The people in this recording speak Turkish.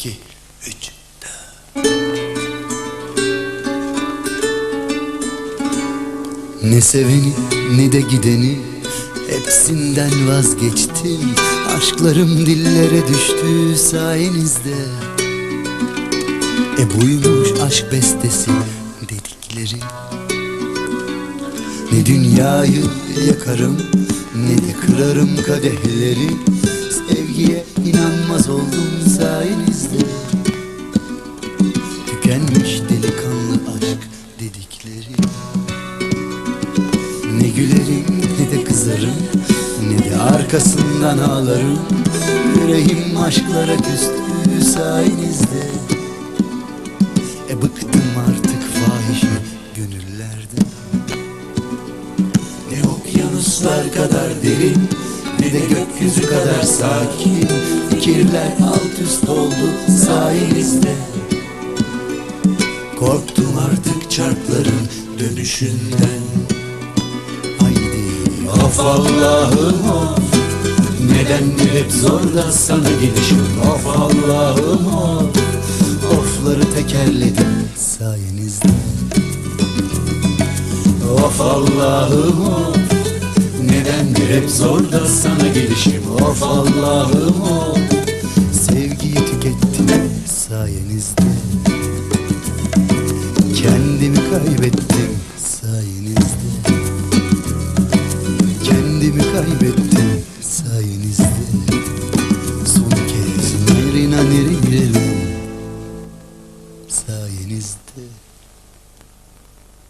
iki, üç, dört. Ne seveni ne de gideni Hepsinden vazgeçtim. Aşklarım dillere düştü sayenizde. E buymuş aşk bestesi dedikleri Ne dünyayı yakarım Ne de kırarım kadehleri. Sevgiye inanmaz oldum gülerim ne de kızarım Ne de arkasından ağlarım. Yüreğim aşklara küstü sayenizde. E bıktım artık fahişe gönüllerden Ne okyanuslar kadar derin Ne de gökyüzü kadar sakin. Fikirler alt üst oldu sayenizde. Korktum artık çarkların dönüşünden of Allah'ım of Nedendir hep zor da sana gidişim? Of Allah'ım of Ofları tekerledim sayenizde. Of Allah'ım of Nedendir hep zor da sana gelişim Of Allah'ım of Sevgiyi tükettim sayenizde. Kendimi kaybettim sayenizde kaybettim sayenizde. Son kez nerina nereye sayenizde?